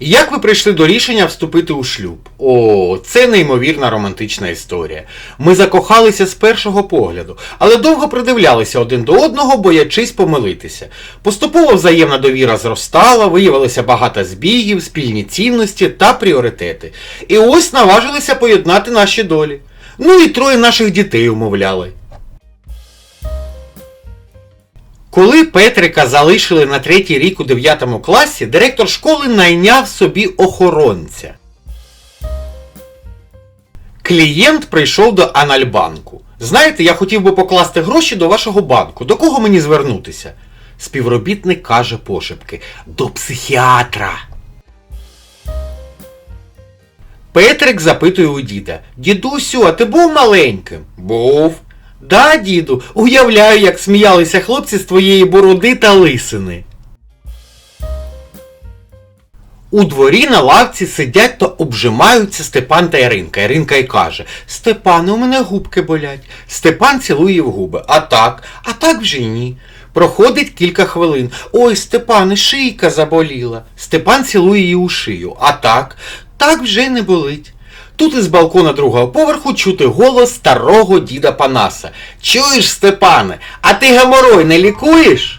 Як ви прийшли до рішення вступити у шлюб? О, це неймовірна романтична історія. Ми закохалися з першого погляду, але довго придивлялися один до одного, боячись помилитися. Поступово взаємна довіра зростала, виявилося багато збігів, спільні цінності та пріоритети. І ось наважилися поєднати наші долі. Ну і троє наших дітей умовляли. Коли Петрика залишили на третій рік у 9 класі, директор школи найняв собі охоронця. Клієнт прийшов до Анальбанку. Знаєте, я хотів би покласти гроші до вашого банку. До кого мені звернутися? Співробітник каже пошепки: До психіатра. Петрик запитує у діда: Дідусю, а ти був маленьким? Був. Да, діду, уявляю, як сміялися хлопці з твоєї бороди та лисини. У дворі на лавці сидять та обжимаються Степан та Іринка. Іринка й каже: Степане, у мене губки болять. Степан цілує в губи. А так, а так вже й ні. Проходить кілька хвилин. Ой, Степане, шийка заболіла. Степан цілує її у шию. А так, так вже не болить. Тут із балкона другого поверху чути голос старого діда Панаса. Чуєш, Степане, а ти геморой не лікуєш?